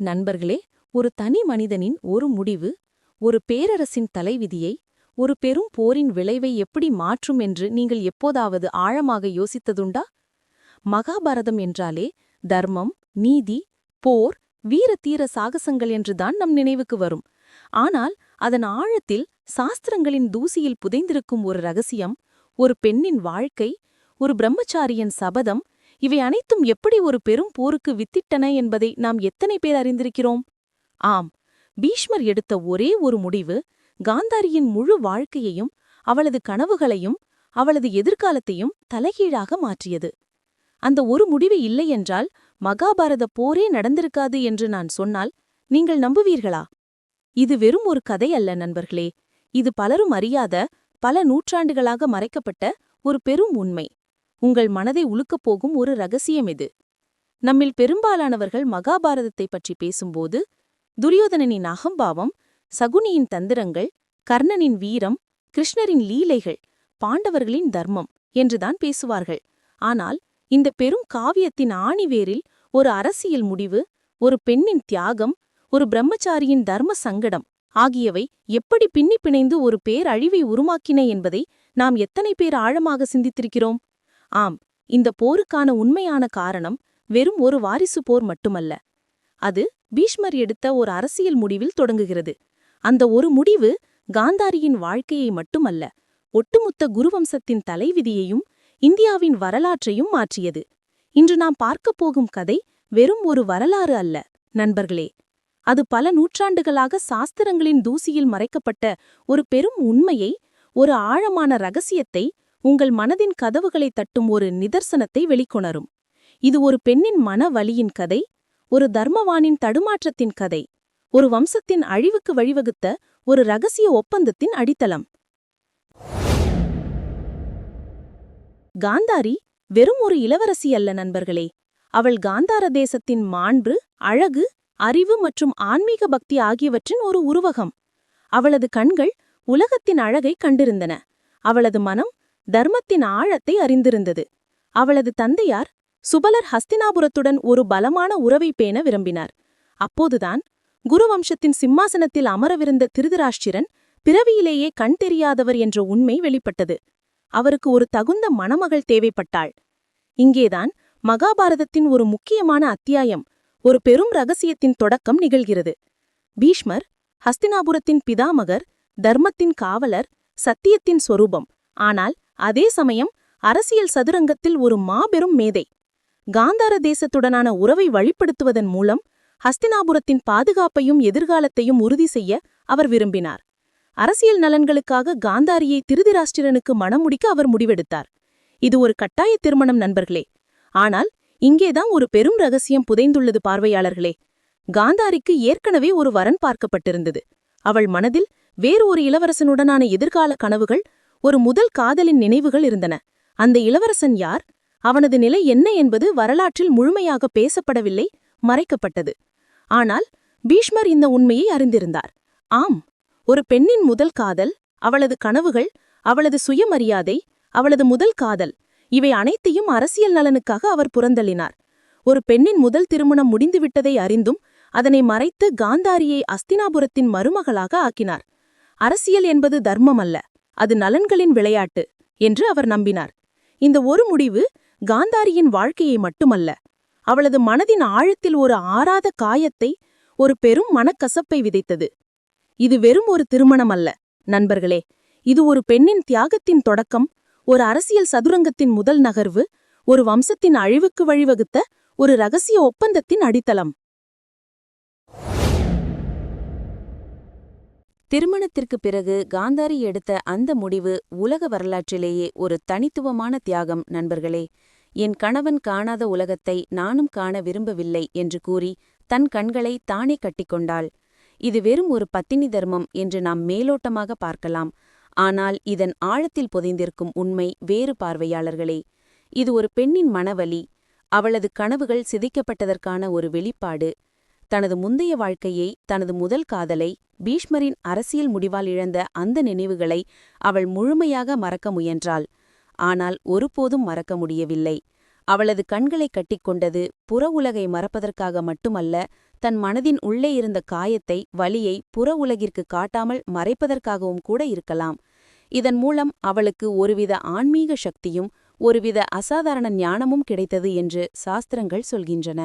நண்பர்களே ஒரு தனி மனிதனின் ஒரு முடிவு ஒரு பேரரசின் தலைவிதியை ஒரு பெரும் போரின் விளைவை எப்படி மாற்றும் என்று நீங்கள் எப்போதாவது ஆழமாக யோசித்ததுண்டா? மகாபாரதம் என்றாலே தர்மம் நீதி போர் வீர தீர சாகசங்கள் என்றுதான் நம் நினைவுக்கு வரும். ஆனால் அதன் ஆழத்தில் சாஸ்திரங்களின் தூசியில் புதைந்திருக்கும் ஒரு ரகசியம் ஒரு பெண்ணின் வாழ்க்கை ஒரு பிரம்மச்சாரியின் சபதம் இவை அனைத்தும் எப்படி ஒரு பெரும் போருக்கு வித்திட்டன என்பதை நாம் எத்தனை பேர் அறிந்திருக்கிறோம்? ஆம் பீஷ்மர் எடுத்த ஒரே ஒரு முடிவு காந்தாரியின் முழு வாழ்க்கையையும் அவளது கனவுகளையும் அவளது எதிர்காலத்தையும் தலைகீழாக மாற்றியது. அந்த ஒரு முடிவு இல்லையென்றால் மகாபாரத போரே நடந்திருக்காது என்று நான் சொன்னால் நீங்கள் நம்புவீர்களா? இது வெறும் ஒரு கதை அல்ல நண்பர்களே. இது பலரும் அறியாத பல நூற்றாண்டுகளாக மறைக்கப்பட்ட ஒரு பெரும் உண்மை. உங்கள் மனதை உலுக்கப் போகும் ஒரு ரகசியம் இது. நம்மில் பெரும்பாலானவர்கள் மகாபாரதத்தை பற்றி பேசும்போது துரியோதனனின் அகம்பாவம் சகுனியின் தந்திரங்கள் கர்ணனின் வீரம் கிருஷ்ணரின் லீலைகள் பாண்டவர்களின் தர்மம் என்றுதான் பேசுவார்கள். ஆனால் இந்த பெரும் காவியத்தின் ஆணிவேரில் ஒரு அரசியல் முடிவு ஒரு பெண்ணின் தியாகம் ஒரு பிரம்மச்சாரியின் தர்ம சங்கடம் ஆகியவை எப்படி பின்னி பிணைந்து ஒரு பேரழிவை உருமாக்கின என்பதை நாம் எத்தனை பேர் ஆழமாக சிந்தித்திருக்கிறோம்? ஆம் இந்த போருக்கான உண்மையான காரணம் வெறும் ஒரு வாரிசு போர் மட்டுமல்ல. அது பீஷ்மர் எடுத்த ஒரு அரசியல் முடிவில் தொடங்குகிறது. அந்த ஒரு முடிவு காந்தாரியின் வாழ்க்கையை மட்டுமல்ல ஒட்டுமொத்த குருவம்சத்தின் தலைவிதியையும் இந்தியாவின் வரலாற்றையும் மாற்றியது. இன்று நாம் பார்க்கப் போகும் கதை வெறும் ஒரு வரலாறு அல்ல நண்பர்களே. அது பல நூற்றாண்டுகளாக சாஸ்திரங்களின் தூசியில் மறைக்கப்பட்ட ஒரு பெரும் உண்மையை ஒரு ஆழமான ரகசியத்தை உங்கள் மனதின் கதவுகளை தட்டும் ஒரு நிதர்சனத்தை வெளிக்கொணரும். இது ஒரு பெண்ணின் மன வலியின் கதை ஒரு தர்மவானின் தடுமாற்றத்தின் கதை ஒரு வம்சத்தின் அழிவுக்கு வழிவகுத்த ஒரு ரகசிய ஒப்பந்தத்தின் அடித்தளம். காந்தாரி வெறும் ஒரு இளவரசி அல்ல நண்பர்களே. அவள் காந்தார தேசத்தின் மாண்பு அழகு அறிவு மற்றும் ஆன்மீக பக்தி ஆகியவற்றின் ஒரு உருவகம். அவளது கண்கள் உலகத்தின் அழகை கண்டிருந்தன. அவளது மனம் தர்மத்தின் ஆழத்தை அறிந்திருந்தது. அவளது தந்தையார் சுபலர் ஹஸ்தினாபுரத்துடன் ஒரு பலமான உறவை பேண விரும்பினார். அப்போதுதான் குருவம்சத்தின் சிம்மாசனத்தில் அமரவிருந்த திருதராஷ்டிரன் பிறவியிலேயே கண் தெரியாதவர் என்ற உண்மை வெளிப்பட்டது. அவருக்கு ஒரு தகுந்த மணமகள் தேவைப்பட்டாள். இங்கேதான் மகாபாரதத்தின் ஒரு முக்கியமான அத்தியாயம் ஒரு பெரும் ரகசியத்தின் தொடக்கம் நிகழ்கிறது. பீஷ்மர் ஹஸ்தினாபுரத்தின் பிதாமகர் தர்மத்தின் காவலர் சத்தியத்தின் சொரூபம். ஆனால் அதே சமயம் அரசியல் சதுரங்கத்தில் ஒரு மாபெரும் மேதை. காந்தார தேசத்துடனான உறவை வழிப்படுத்துவதன் மூலம் ஹஸ்தினாபுரத்தின் பாதுகாப்பையும் எதிர்காலத்தையும் உறுதி செய்ய அவர் விரும்பினார். அரசியல் நலன்களுக்காக காந்தாரியை திருதிராஷ்டிரனுக்கு மணமுடிக்க முடிக்க அவர் முடிவெடுத்தார். இது ஒரு கட்டாய திருமணம் நண்பர்களே. ஆனால் இங்கேதான் ஒரு பெரும் ரகசியம் புதைந்துள்ளது பார்வையாளர்களே. காந்தாரிக்கு ஏற்கனவே ஒரு வரன் பார்க்கப்பட்டிருந்தது. அவள் மனதில் வேறு ஒரு இளவரசனுடனான எதிர்கால கனவுகள் ஒரு முதல் காதலின் நினைவுகள் இருந்தன. அந்த இளவரசன் யார்? அவனது நிலை என்ன என்பது வரலாற்றில் முழுமையாக பேசப்படவில்லை மறைக்கப்பட்டது. ஆனால் பீஷ்மர் இந்த உண்மையை அறிந்திருந்தார். ஆம் ஒரு பெண்ணின் முதல் காதல் அவளது கனவுகள் அவளது சுயமரியாதை அவளது முதல் காதல் இவை அனைத்தையும் அரசியல் நலனுக்காக அவர் புறந்தள்ளினார். ஒரு பெண்ணின் முதல் திருமணம் முடிந்துவிட்டதை அறிந்தும் அதனை மறைத்து காந்தாரியை அஸ்தினாபுரத்தின் மருமகளாக ஆக்கினார். அரசியல் என்பது தர்மம் அல்ல அது நலன்களின் விளையாட்டு என்று அவர் நம்பினார். இந்த ஒரு முடிவு காந்தாரியின் வாழ்க்கையை மட்டுமல்ல அவளது மனதின் ஆழத்தில் ஒரு ஆறாத காயத்தை ஒரு பெரும் மனக்கசப்பை விதைத்தது. இது வெறும் ஒரு திருமணம் அல்ல நண்பர்களே. இது ஒரு பெண்ணின் தியாகத்தின் தொடக்கம் ஒரு அரசியல் சதுரங்கத்தின் முதல் நகர்வு ஒரு வம்சத்தின் அழிவுக்கு வழிவகுத்த ஒரு ரகசிய ஒப்பந்தத்தின் அடித்தளம். திருமணத்திற்கு பிறகு காந்தாரி எடுத்த அந்த முடிவு உலக வரலாற்றிலேயே ஒரு தனித்துவமான தியாகம் நண்பர்களே. என் கணவன் காணாத உலகத்தை நானும் காண விரும்பவில்லை என்று கூறி தன் கண்களை தானே கட்டிக்கொண்டாள் இது வெறும் ஒரு பத்தினி தர்மம் என்று நாம் மேலோட்டமாக பார்க்கலாம். ஆனால் இதன் ஆழத்தில் புதைந்திருக்கும் உண்மை வேறு பார்வையாளர்களே. இது ஒரு பெண்ணின் மனவலி. அவளது கனவுகள் சிதைக்கப்பட்டதற்கான ஒரு வெளிப்பாடு. தனது முந்தைய வாழ்க்கையை தனது முதல் காதலை பீஷ்மரின் அரசியல் முடிவால் இழந்த அந்த நினைவுகளை அவள் முழுமையாக மறக்க முயன்றாள். ஆனால் ஒருபோதும் மறக்க முடியவில்லை. அவளது கண்களை கட்டிக்கொண்டது புற உலகை மறப்பதற்காக மட்டுமல்ல தன் மனதின் உள்ளே இருந்த காயத்தை வலியை புற உலகிற்கு காட்டாமல் மறைப்பதற்காகவும் கூட இருக்கலாம். இதன் மூலம் அவளுக்கு ஒருவித ஆன்மீக சக்தியும் ஒருவித அசாதாரண ஞானமும் கிடைத்தது என்று சாஸ்திரங்கள் சொல்கின்றன.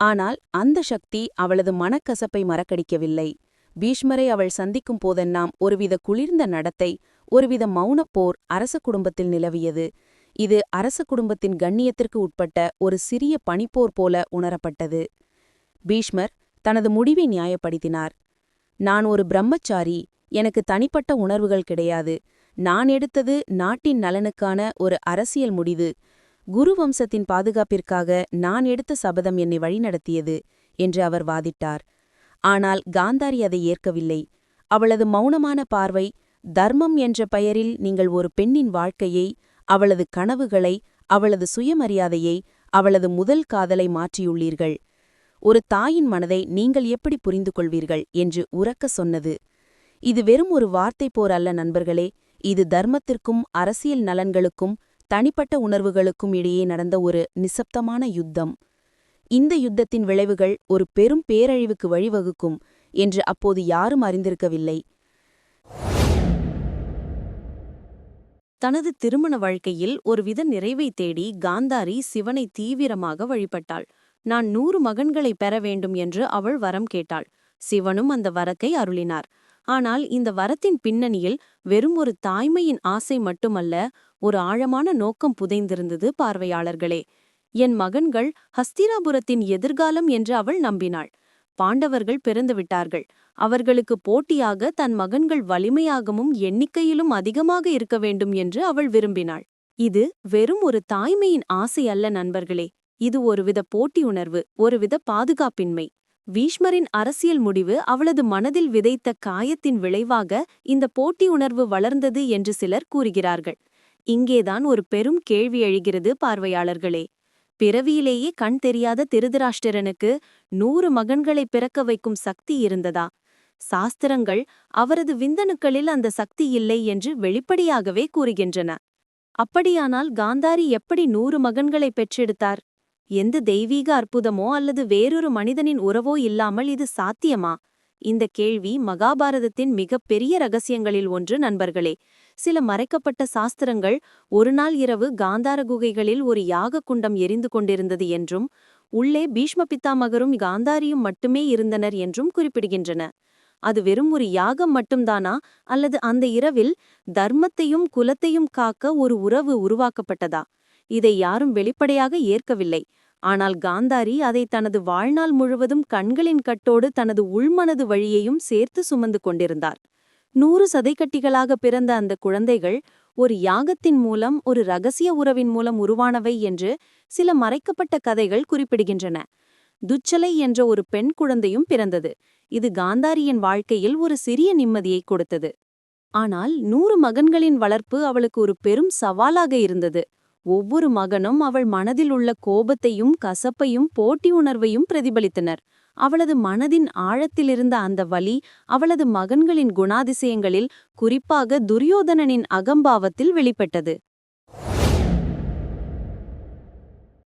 ஆனால் அந்த சக்தி அவளது மனக்கசப்பை மறக்கடிக்கவில்லை. பீஷ்மரை அவள் சந்திக்கும் போதெல்லாம் ஒருவித குளிர்ந்த நடத்தை ஒருவித மௌனப்போர் அரச குடும்பத்தில் நிலவியது. இது அரச குடும்பத்தின் கண்ணியத்திற்கு உட்பட்ட ஒரு சிறிய பணிப்போர் போல உணரப்பட்டது. பீஷ்மர் தனது முடிவை நியாயப்படுத்தினார். நான் ஒரு பிரம்மச்சாரி எனக்கு தனிப்பட்ட உணர்வுகள் கிடையாது. நான் எடுத்தது நாட்டின் நலனுக்கான ஒரு அரசியல் முடிவு. குரு வம்சத்தின் பாதுகாப்பிற்காக நான் எடுத்த சபதம் என்னை வழிநடத்தியது என்று அவர் வாதிட்டார். ஆனால் காந்தாரி அதை ஏற்கவில்லை. அவளது மௌனமான பார்வை தர்மம் என்ற பெயரில் நீங்கள் ஒரு பெண்ணின் வாழ்க்கையை அவளது கனவுகளை அவளது சுயமரியாதையை அவளது முதல் காதலை மாற்றியுள்ளீர்கள். ஒரு தாயின் மனதை நீங்கள் எப்படி புரிந்து கொள்வீர்கள் என்று உறக்க சொன்னது. இது வெறும் ஒரு வார்த்தை போர் அல்ல நண்பர்களே இது தர்மத்திற்கும் அரசியல் நலன்களுக்கும் தனிப்பட்ட உணர்வுகளுக்கும் இடையே நடந்த ஒரு நிசப்தமான யுத்தம். இந்த யுத்தத்தின் விளைவுகள் ஒரு பெரும் பேரழிவுக்கு வழிவகுக்கும் என்று அப்போது யாரும் அறிந்திருக்கவில்லை. தனது திருமண வாழ்க்கையில் ஒருவித நிறைவை தேடி காந்தாரி சிவனை தீவிரமாக வழிபட்டாள். நான் நூறு மகன்களை பெற வேண்டும் என்று அவள் வரம் கேட்டாள். சிவனும் அந்த வரத்தை அருளினார். ஆனால் இந்த வரத்தின் பின்னணியில் வெறும் ஒரு தாய்மையின் ஆசை மட்டுமல்ல ஒரு ஆழமான நோக்கம் புதைந்திருந்தது பார்வையாளர்களே. என் மகன்கள் ஹஸ்திராபுரத்தின் எதிர்காலம் என்று அவள் நம்பினாள். பாண்டவர்கள் பிறந்துவிட்டார்கள் அவர்களுக்கு போட்டியாக தன் மகன்கள் வலிமையாகவும் எண்ணிக்கையிலும் அதிகமாக இருக்க வேண்டும் என்று அவள் விரும்பினாள். இது வெறும் ஒரு தாய்மையின் ஆசை அல்ல நண்பர்களே. இது ஒருவித போட்டி உணர்வு ஒருவித பாதுகாப்பின்மை. வீஷ்மரின் அரசியல் முடிவு அவளது மனதில் விதைத்த காயத்தின் விளைவாக இந்த போட்டி உணர்வு வளர்ந்தது என்று சிலர் கூறுகிறார்கள். இங்கேதான் ஒரு பெரும் கேள்வி எழுகிறது பார்வையாளர்களே. பிறவியிலேயே கண் தெரியாத திருதராஷ்டிரனுக்கு நூறு மகன்களை பிறக்க வைக்கும் சக்தி இருந்ததா? சாஸ்திரங்கள் அவரது விந்தணுக்களில் அந்த சக்தி இல்லை என்று வெளிப்படையாகவே கூறுகின்றன. அப்படியானால் காந்தாரி எப்படி நூறு மகன்களை பெற்றெடுத்தார்? எந்த தெய்வீக அற்புதமோ அல்லது வேறொரு மனிதனின் உறவோ இல்லாமல் இது சாத்தியமா? இந்த கேள்வி மகாபாரதத்தின் மிகப்பெரிய ரகசியங்களில் ஒன்று நண்பர்களே. சில மறைக்கப்பட்ட சாஸ்திரங்கள் ஒருநாள் இரவு காந்தார குகைகளில் ஒரு யாக குண்டம் எரிந்து கொண்டிருந்தது என்றும் உள்ளே பீஷ்ம பித்தாமகரும் காந்தாரியும் மட்டுமே இருந்தனர் என்றும் குறிப்பிடுகின்றன. அது வெறும் ஒரு யாகம் மட்டும்தானா? அல்லது அந்த இரவில் தர்மத்தையும் குலத்தையும் காக்க ஒரு உறவு உருவாக்கப்பட்டதா? இதை யாரும் வெளிப்படையாக ஏற்கவில்லை. ஆனால் காந்தாரி அதை தனது வாழ்நாள் முழுவதும் கண்களின் கட்டோடு தனது உள்மனது வழியையும் சேர்த்து சுமந்து கொண்டிருந்தார். நூறு சதைக்கட்டிகளாக பிறந்த அந்த குழந்தைகள் ஒரு யாகத்தின் மூலம் ஒரு ரகசிய உறவின் மூலம் உருவானவை என்று சில மறைக்கப்பட்ட கதைகள் குறிப்பிடுகின்றன. துச்சலை என்ற ஒரு பெண் குழந்தையும் பிறந்தது. இது காந்தாரியின் வாழ்க்கையில் ஒரு சிறிய நிம்மதியை கொடுத்தது. ஆனால் நூறு மகன்களின் வளர்ப்பு அவளுக்கு ஒரு பெரும் சவாலாக இருந்தது. ஒவ்வொரு மகனும் அவள் மனதில் உள்ள கோபத்தையும் கசப்பையும் போட்டி உணர்வையும் பிரதிபலித்தனர். அவளது மனதின் ஆழத்திலிருந்த அந்த வலி அவளது மகன்களின் குணாதிசயங்களில் குறிப்பாக துரியோதனனின் அகம்பாவத்தில் வெளிப்பட்டது.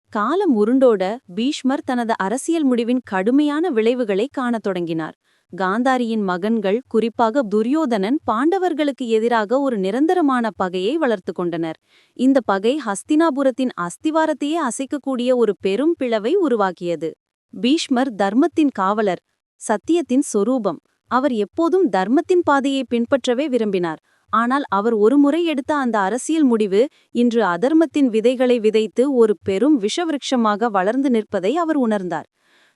காலம் உருண்டோட பீஷ்மர் தனது அரசியல் முடிவின் கடுமையான விளைவுகளை காணத் தொடங்கினார். காந்தாரியின் மகன்கள் குறிப்பாக துரியோதனன் பாண்டவர்களுக்கு எதிராக ஒரு நிரந்தரமான பகையை வளர்த்து கொண்டனர். இந்த பகை ஹஸ்தினாபுரத்தின் அஸ்திவாரத்தையே அசைக்கக்கூடிய ஒரு பெரும் பிளவை உருவாக்கியது. பீஷ்மர் தர்மத்தின் காவலர் சத்தியத்தின் சொரூபம். அவர் எப்போதும் தர்மத்தின் பாதையை பின்பற்றவே விரும்பினார். ஆனால் அவர் ஒருமுறை எடுத்த அந்த அரசியல் முடிவு இன்று அதர்மத்தின் விதைகளை விதைத்து ஒரு பெரும் விஷவிருட்சமாக வளர்ந்து நிற்பதை அவர் உணர்ந்தார்.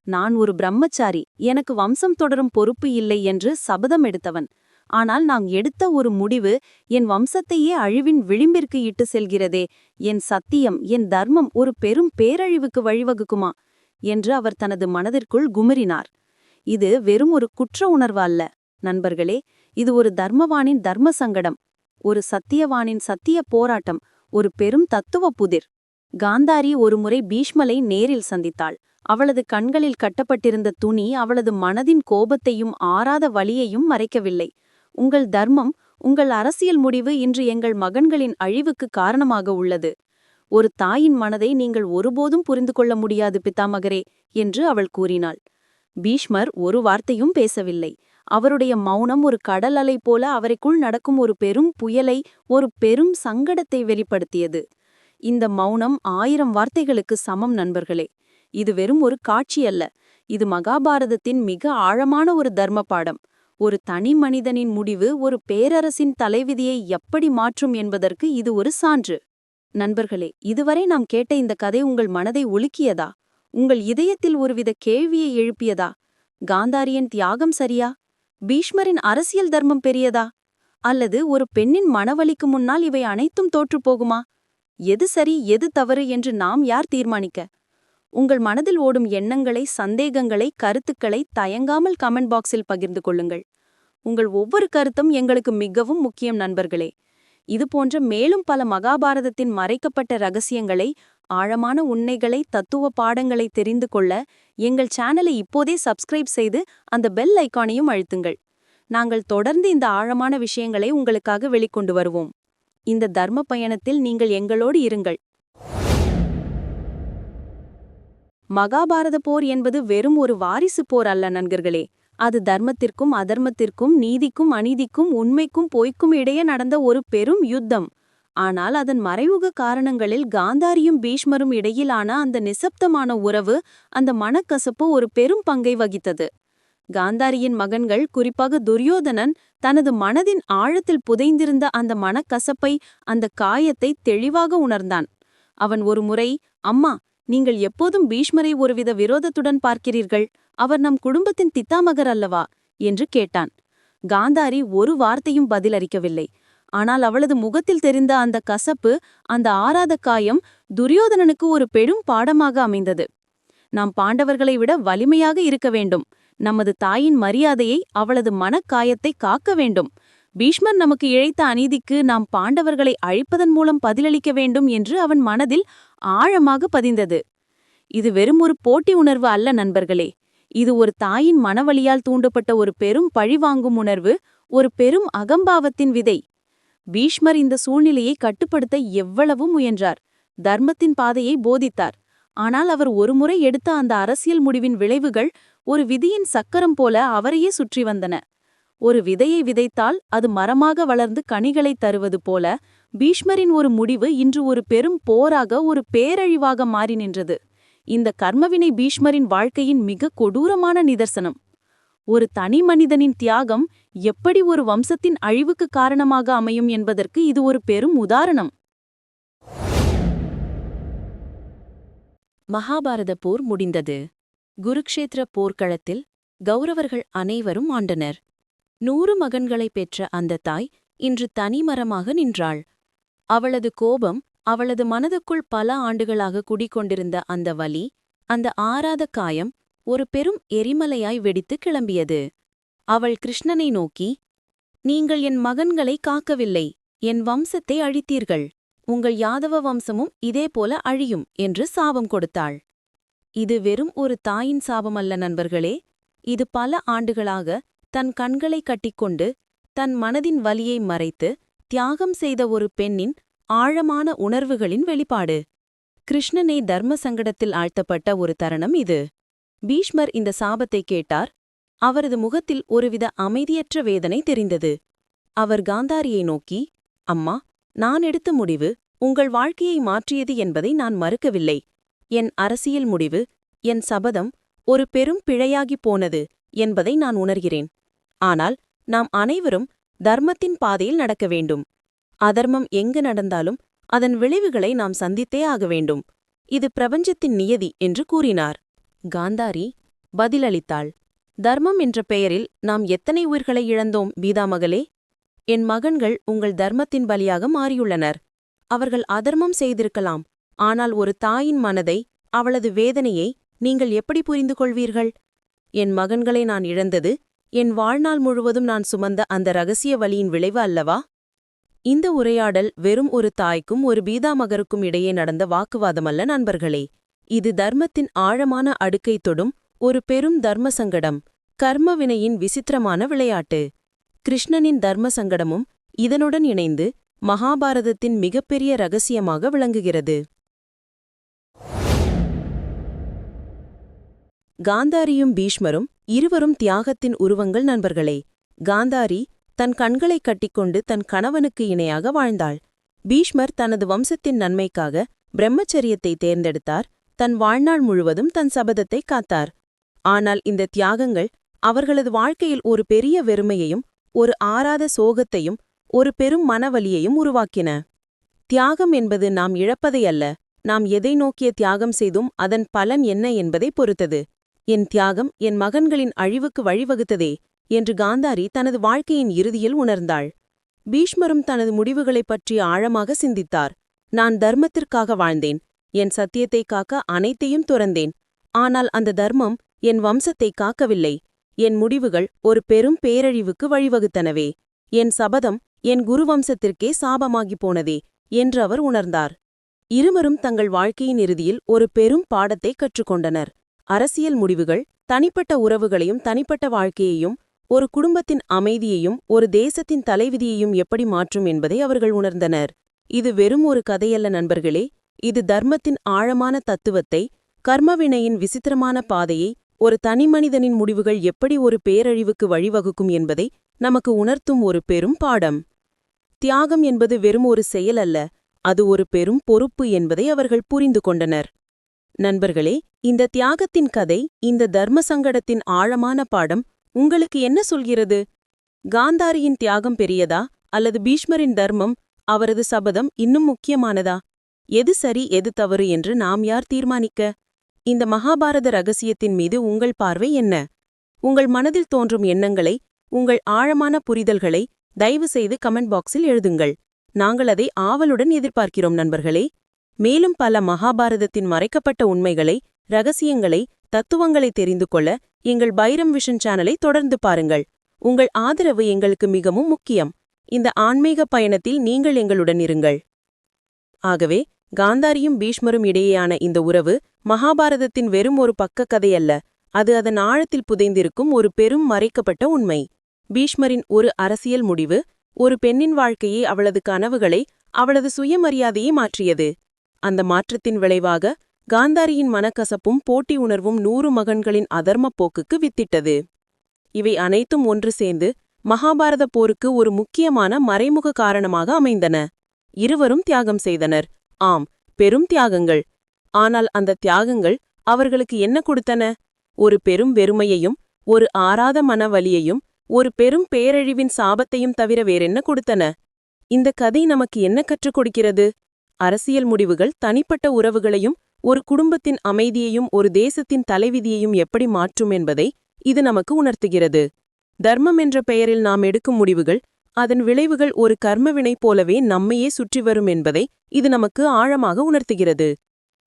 நான் ஒரு பிரம்மச்சாரி எனக்கு வம்சம் தொடரும் பொறுப்பு இல்லை என்று சபதம் எடுத்தவன். ஆனால் நான் எடுத்த ஒரு முடிவு என் வம்சத்தையே அழிவின் விளிம்பிற்கு இட்டு செல்கிறதே என் சத்தியம் என் தர்மம் ஒரு பெரும் பேரழிவுக்கு வழிவகுக்குமா? என்று அவர் தனது மனதிற்குள் குமரினார் இது வெறும் ஒரு குற்ற உணர்வு அல்ல. நண்பர்களே இது ஒரு தர்மவானின் தர்ம சங்கடம் ஒரு சத்தியவானின் சத்திய போராட்டம் ஒரு பெரும் தத்துவ புதிர். காந்தாரி ஒருமுறை பீஷ்மலை நேரில் சந்தித்தாள். அவளது கண்களில் கட்டப்பட்டிருந்த துணி அவளது மனதின் கோபத்தையும் ஆறாத வழியையும் மறைக்கவில்லை. உங்கள் தர்மம் உங்கள் அரசியல் முடிவு இன்று எங்கள் மகன்களின் அழிவுக்கு காரணமாக உள்ளது. ஒரு தாயின் மனதை நீங்கள் ஒருபோதும் புரிந்து கொள்ள முடியாது பித்தாமகரே என்று அவள் கூறினாள். பீஷ்மர் ஒரு வார்த்தையும் பேசவில்லை. அவருடைய மௌனம் ஒரு கடல் அலை போல அவரைக்குள் நடக்கும் ஒரு பெரும் புயலை ஒரு பெரும் சங்கடத்தை வெளிப்படுத்தியது. இந்த மௌனம் ஆயிரம் வார்த்தைகளுக்கு சமம் நண்பர்களே. இது வெறும் ஒரு காட்சி அல்ல. இது மகாபாரதத்தின் மிக ஆழமான ஒரு தர்ம பாடம் ஒரு தனி மனிதனின் முடிவு ஒரு பேரரசின் தலைவிதியை எப்படி மாற்றும் என்பதற்கு இது ஒரு சான்று. நண்பர்களே இதுவரை நாம் கேட்ட இந்த கதை உங்கள் மனதை ஒழுக்கியதா உங்கள் இதயத்தில் ஒருவித கேள்வியை எழுப்பியதா? காந்தாரியன் தியாகம் சரியா? பீஷ்மரின் அரசியல் தர்மம் பெரியதா? அல்லது ஒரு பெண்ணின் மனவலிக்கு முன்னால் இவை அனைத்தும் தோற்றுப்போகுமா எது சரி எது தவறு என்று நாம் யார் தீர்மானிக்க? உங்கள் மனதில் ஓடும் எண்ணங்களை சந்தேகங்களை கருத்துக்களை தயங்காமல் கமெண்ட் பாக்ஸில் பகிர்ந்து கொள்ளுங்கள். உங்கள் ஒவ்வொரு கருத்தும் எங்களுக்கு மிகவும் முக்கியம் நண்பர்களே. இது போன்ற மேலும் பல மகாபாரதத்தின் மறைக்கப்பட்ட ரகசியங்களை ஆழமான உண்மைகளை தத்துவ பாடங்களை தெரிந்து கொள்ள எங்கள் சேனலை இப்போதே சப்ஸ்கிரைப் செய்து அந்த பெல் ஐக்கானையும் அழுத்துங்கள். நாங்கள் தொடர்ந்து இந்த ஆழமான விஷயங்களை உங்களுக்காக வெளிக்கொண்டு வருவோம். இந்த தர்ம பயணத்தில் நீங்கள் எங்களோடு இருங்கள். மகாபாரத போர் என்பது வெறும் ஒரு வாரிசு போர் அல்ல நண்பர்களே. அது தர்மத்திற்கும் அதர்மத்திற்கும் நீதிக்கும் அநீதிக்கும் உண்மைக்கும் பொய்க்கும் இடையே நடந்த ஒரு பெரும் யுத்தம். ஆனால் அதன் மறைமுக காரணங்களில் காந்தாரியும் பீஷ்மரும் இடையிலான அந்த நிசப்தமான உறவு அந்த மனக்கசப்பு ஒரு பெரும் பங்கை வகித்தது. காந்தாரியின் மகன்கள் குறிப்பாக துரியோதனன் தனது மனதின் ஆழத்தில் புதைந்திருந்த அந்த மனக்கசப்பை அந்த காயத்தை தெளிவாக உணர்ந்தான். அவன் ஒரு முறை அம்மா நீங்கள் எப்போதும் பீஷ்மரை ஒருவித விரோதத்துடன் பார்க்கிறீர்கள் அவர் நம் குடும்பத்தின் தித்தாமகர் அல்லவா? என்று கேட்டான். காந்தாரி ஒரு வார்த்தையும் பதிலளிக்கவில்லை. ஆனால் அவளது முகத்தில் தெரிந்த அந்த கசப்பு அந்த ஆறாத காயம் துரியோதனனுக்கு ஒரு பெரும் பாடமாக அமைந்தது. நாம் பாண்டவர்களை விட வலிமையாக இருக்க வேண்டும். நமது தாயின் மரியாதையை அவளது மனக்காயத்தை காக்க வேண்டும். பீஷ்மர் நமக்கு இழைத்த அநீதிக்கு நாம் பாண்டவர்களை அழிப்பதன் மூலம் பதிலளிக்க வேண்டும் என்று அவன் மனதில் ஆழமாக பதிந்தது. இது வெறும் ஒரு போட்டி உணர்வு அல்ல நண்பர்களே. இது ஒரு தாயின் மனவழியால் தூண்டப்பட்ட ஒரு பெரும் பழிவாங்கும் உணர்வு ஒரு பெரும் அகம்பாவத்தின் விதை. பீஷ்மர் இந்த சூழ்நிலையை கட்டுப்படுத்த எவ்வளவும் முயன்றார். தர்மத்தின் பாதையை போதித்தார். ஆனால் அவர் ஒருமுறை எடுத்த அந்த அரசியல் முடிவின் விளைவுகள் ஒரு விதியின் சக்கரம் போல அவரையே சுற்றி வந்தன. ஒரு விதையை விதைத்தால் அது மரமாக வளர்ந்து கனிகளை தருவது போல பீஷ்மரின் ஒரு முடிவு இன்று ஒரு பெரும் போராக ஒரு பேரழிவாக மாறி நின்றது. இந்த கர்மவினை பீஷ்மரின் வாழ்க்கையின் மிக கொடூரமான நிதர்சனம். ஒரு தனி மனிதனின் தியாகம் எப்படி ஒரு வம்சத்தின் அழிவுக்கு காரணமாக அமையும் என்பதற்கு இது ஒரு பெரும் உதாரணம். மகாபாரத போர் முடிந்தது. குருக்ஷேத்திர போர்க்களத்தில் கௌரவர்கள் அனைவரும் ஆண்டனர். நூறு மகன்களைப் பெற்ற அந்த தாய் இன்று தனிமரமாக நின்றாள். அவளது கோபம் அவளது மனதுக்குள் பல ஆண்டுகளாக குடிக்கொண்டிருந்த அந்த வலி அந்த ஆறாத காயம் ஒரு பெரும் எரிமலையாய் வெடித்து கிளம்பியது. அவள் கிருஷ்ணனை நோக்கி நீங்கள் என் மகன்களை காக்கவில்லை என் வம்சத்தை அழித்தீர்கள். உங்கள் யாதவ வம்சமும் இதேபோல அழியும் என்று சாபம் கொடுத்தாள். இது வெறும் ஒரு தாயின் சாபமல்ல நண்பர்களே. இது பல ஆண்டுகளாக தன் கண்களை கட்டிக்கொண்டு தன் மனதின் வலியை மறைத்து தியாகம் செய்த ஒரு பெண்ணின் ஆழமான உணர்வுகளின் வெளிப்பாடு. கிருஷ்ணனை தர்ம சங்கடத்தில் ஆழ்த்தப்பட்ட ஒரு தருணம் இது. பீஷ்மர் இந்த சாபத்தை கேட்டார் அவரது முகத்தில் ஒருவித அமைதியற்ற வேதனை தெரிந்தது. அவர் காந்தாரியை நோக்கி அம்மா நான் எடுத்த முடிவு உங்கள் வாழ்க்கையை மாற்றியது என்பதை நான் மறுக்கவில்லை. என் அரசியல் முடிவு என் சபதம் ஒரு பெரும் பிழையாகிப் போனது என்பதை நான் உணர்கிறேன். ஆனால் நாம் அனைவரும் தர்மத்தின் பாதையில் நடக்க வேண்டும். அதர்மம் எங்கு நடந்தாலும் அதன் விளைவுகளை நாம் சந்தித்தே ஆக வேண்டும். இது பிரபஞ்சத்தின் நியதி என்று கூறினார். காந்தாரி பதிலளித்தாள். தர்மம் என்ற பெயரில் நாம் எத்தனை உயிர்களை இழந்தோம் பீதாமகளே? என் மகன்கள் உங்கள் தர்மத்தின் பலியாக மாறியுள்ளனர். அவர்கள் அதர்மம் செய்திருக்கலாம். ஆனால் ஒரு தாயின் மனதை அவளது வேதனையை நீங்கள் எப்படி புரிந்து கொள்வீர்கள்? என் மகன்களை நான் இழந்தது என் வாழ்நாள் முழுவதும் நான் சுமந்த அந்த ரகசிய வழியின் விளைவு அல்லவா? இந்த உரையாடல் வெறும் ஒரு தாய்க்கும் ஒரு பீதாமகருக்கும் இடையே நடந்த வாக்குவாதமல்ல நண்பர்களே. இது தர்மத்தின் ஆழமான அடுக்கை தொடும் ஒரு பெரும் தர்ம சங்கடம் கர்மவினையின் விசித்திரமான விளையாட்டு. கிருஷ்ணனின் தர்ம சங்கடமும் இதனுடன் இணைந்து மகாபாரதத்தின் மிகப்பெரிய ரகசியமாக விளங்குகிறது. காந்தாரியும் பீஷ்மரும் இருவரும் தியாகத்தின் உருவங்கள் நண்பர்களே. காந்தாரி தன் கண்களை கட்டிக்கொண்டு தன் கணவனுக்கு இணையாக வாழ்ந்தாள். பீஷ்மர் தனது வம்சத்தின் நன்மைக்காக பிரம்மச்சரியத்தை தேர்ந்தெடுத்தார். தன் வாழ்நாள் முழுவதும் தன் சபதத்தை காத்தார். ஆனால் இந்த தியாகங்கள் அவர்களது வாழ்க்கையில் ஒரு பெரிய வெறுமையையும் ஒரு ஆறாத சோகத்தையும் ஒரு பெரும் மனவலியையும் உருவாக்கின. தியாகம் என்பது நாம் இழப்பதை அல்ல நாம் எதை நோக்கிய தியாகம் செய்தும் அதன் பலன் என்ன என்பதை பொறுத்தது. என் தியாகம் என் மகன்களின் அழிவுக்கு வழிவகுத்ததே என்று காந்தாரி தனது வாழ்க்கையின் இறுதியில் உணர்ந்தாள். பீஷ்மரும் தனது முடிவுகளைப் பற்றி ஆழமாக சிந்தித்தார். நான் தர்மத்திற்காக வாழ்ந்தேன் என் சத்தியத்தை காக்க அனைத்தையும் துறந்தேன். ஆனால் அந்த தர்மம் என் வம்சத்தை காக்கவில்லை. என் முடிவுகள் ஒரு பெரும் பேரழிவுக்கு வழிவகுத்தனவே. என் சபதம் என் குருவம்சத்திற்கே சாபமாகிப் போனதே என்று அவர் உணர்ந்தார். இருவரும் தங்கள் வாழ்க்கையின் இறுதியில் ஒரு பெரும் பாடத்தை கற்றுக்கொண்டனர். அரசியல் முடிவுகள் தனிப்பட்ட உறவுகளையும் தனிப்பட்ட வாழ்க்கையையும் ஒரு குடும்பத்தின் அமைதியையும் ஒரு தேசத்தின் தலைவிதியையும் எப்படி மாற்றும் என்பதை அவர்கள் உணர்ந்தனர். இது வெறும் ஒரு கதையல்ல நண்பர்களே. இது தர்மத்தின் ஆழமான தத்துவத்தை கர்மவினையின் விசித்திரமான பாதையை ஒரு தனிமனிதனின் முடிவுகள் எப்படி ஒரு பேரழிவுக்கு வழிவகுக்கும் என்பதை நமக்கு உணர்த்தும் ஒரு பெரும் பாடம். தியாகம் என்பது வெறும் ஒரு செயல் அல்ல அது ஒரு பெரும் பொறுப்பு என்பதை அவர்கள் புரிந்து கொண்டனர். நண்பர்களே இந்த தியாகத்தின் கதை இந்த தர்ம சங்கடத்தின் ஆழமான பாடம் உங்களுக்கு என்ன சொல்கிறது? காந்தாரியின் தியாகம் பெரியதா அல்லது பீஷ்மரின் தர்மம் அவரது சபதம் இன்னும் முக்கியமானதா? எது சரி எது தவறு என்று நாம் யார் தீர்மானிக்க? இந்த மகாபாரத ரகசியத்தின் மீது உங்கள் பார்வை என்ன? உங்கள் மனதில் தோன்றும் எண்ணங்களை உங்கள் ஆழமான புரிதல்களை தயவு செய்து கமெண்ட் பாக்ஸில் எழுதுங்கள். நாங்கள் அதை ஆவலுடன் எதிர்பார்க்கிறோம் நண்பர்களே. மேலும் பல மகாபாரதத்தின் மறைக்கப்பட்ட உண்மைகளை ரகசியங்களை தத்துவங்களை தெரிந்து கொள்ள எங்கள் பைரம் விஷன் சேனலை தொடர்ந்து பாருங்கள். உங்கள் ஆதரவு எங்களுக்கு மிகவும் முக்கியம். இந்த ஆன்மீக பயணத்தில் நீங்கள் எங்களுடன் இருங்கள். ஆகவே காந்தாரியும் பீஷ்மரும் இடையேயான இந்த உறவு மகாபாரதத்தின் வெறும் ஒரு பக்க கதையல்ல அது அதன் ஆழத்தில் புதைந்திருக்கும் ஒரு பெரும் மறைக்கப்பட்ட உண்மை. பீஷ்மரின் ஒரு அரசியல் முடிவு ஒரு பெண்ணின் வாழ்க்கையை அவளது கனவுகளை அவளது சுயமரியாதையை மாற்றியது. அந்த மாற்றத்தின் விளைவாக காந்தாரியின் மனக்கசப்பும் போட்டி உணர்வும் நூறு மகன்களின் அதர்ம போக்குக்கு வித்திட்டது. இவை அனைத்தும் ஒன்று சேர்ந்து மகாபாரத போருக்கு ஒரு முக்கியமான மறைமுக காரணமாக அமைந்தன. இருவரும் தியாகம் செய்தனர். ஆம் பெரும் தியாகங்கள். ஆனால் அந்த தியாகங்கள் அவர்களுக்கு என்ன கொடுத்தன? ஒரு பெரும் வெறுமையையும் ஒரு ஆறாத மனவலியையும் ஒரு பெரும் பேரழிவின் சாபத்தையும் தவிர வேறென்ன கொடுத்தன? இந்த கதை நமக்கு என்ன கற்றுக் கொடுக்கிறது? அரசியல் முடிவுகள் தனிப்பட்ட உறவுகளையும் ஒரு குடும்பத்தின் அமைதியையும் ஒரு தேசத்தின் தலைவிதியையும் எப்படி மாற்றும் என்பதை இது நமக்கு உணர்த்துகிறது. தர்மம் என்ற பெயரில் நாம் எடுக்கும் முடிவுகள் அதன் விளைவுகள் ஒரு கர்மவினை போலவே நம்மையே சுற்றி வரும் என்பதை இது நமக்கு ஆழமாக உணர்த்துகிறது.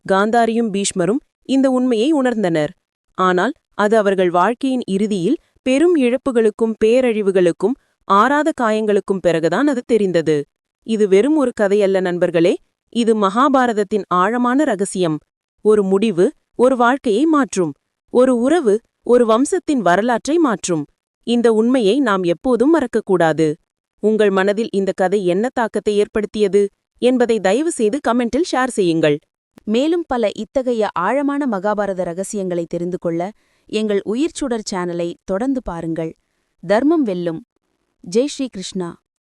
காந்தாரியும் பீஷ்மரும் இந்த உண்மையை உணர்ந்தனர். ஆனால் அது அவர்கள் வாழ்க்கையின் இறுதியில் பெரும் இழப்புகளுக்கும் பேரழிவுகளுக்கும் ஆறாத காயங்களுக்கும் பிறகுதான் அது தெரிந்தது. இது வெறும் ஒரு கதையல்ல நண்பர்களே. இது மகாபாரதத்தின் ஆழமான ரகசியம். ஒரு முடிவு ஒரு வாழ்க்கையை மாற்றும். ஒரு உறவு ஒரு வம்சத்தின் வரலாற்றை மாற்றும். இந்த உண்மையை நாம் எப்போதும் மறக்கக்கூடாது. உங்கள் மனதில் இந்த கதை என்ன தாக்கத்தை ஏற்படுத்தியது? என்பதை தயவு செய்து கமெண்டில் ஷேர் செய்யுங்கள். மேலும் பல இத்தகைய ஆழமான மகாபாரத ரகசியங்களை தெரிந்து கொள்ள எங்கள் உயிர்ச்சுடர் சேனலை தொடர்ந்து பாருங்கள். தர்மம் வெல்லும். ஜெய் ஸ்ரீ கிருஷ்ணா.